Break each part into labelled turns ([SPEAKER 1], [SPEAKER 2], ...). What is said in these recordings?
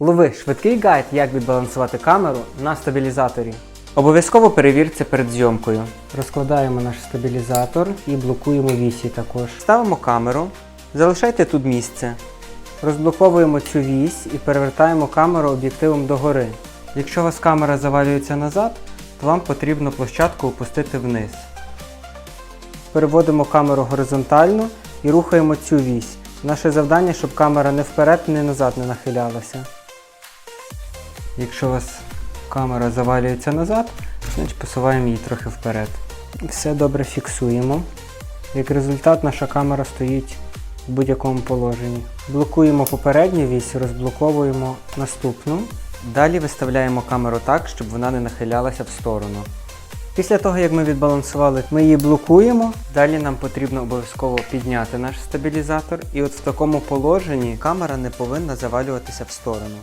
[SPEAKER 1] Лови швидкий гайд, як відбалансувати камеру на стабілізаторі. Обов'язково перевірте перед зйомкою. Розкладаємо наш стабілізатор і блокуємо вісі також. Ставимо камеру, залишайте тут місце. Розблоковуємо цю вісь і перевертаємо камеру об'єктивом догори. Якщо у вас камера завалюється назад, то вам потрібно площадку опустити вниз. Переводимо камеру горизонтально і рухаємо цю вісь. Наше завдання, щоб камера не вперед, не назад не нахилялася. Якщо у вас камера завалюється назад, значить посуваємо її трохи вперед. Все добре фіксуємо. Як результат, наша камера стоїть в будь-якому положенні. Блокуємо попередню вісь, розблоковуємо наступну. Далі виставляємо камеру так, щоб вона не нахилялася в сторону. Після того, як ми відбалансували, ми її блокуємо. Далі нам потрібно обов'язково підняти наш стабілізатор. І от в такому положенні камера не повинна завалюватися в сторону.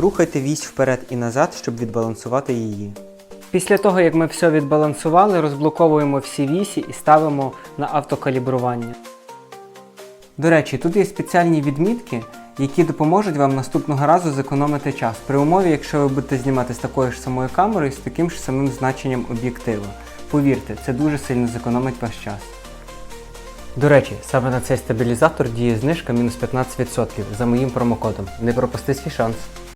[SPEAKER 1] Рухайте вісь вперед і назад, щоб відбалансувати її. Після того, як ми все відбалансували, розблоковуємо всі вісі і ставимо на автокалібрування. До речі, тут є спеціальні відмітки, які допоможуть вам наступного разу зекономити час при умові, якщо ви будете знімати з такою ж самою камерою і з таким ж самим значенням об'єктива. Повірте, це дуже сильно зекономить ваш час. До речі, саме на цей стабілізатор діє знижка мінус 15% за моїм промокодом. Не пропусти свій шанс.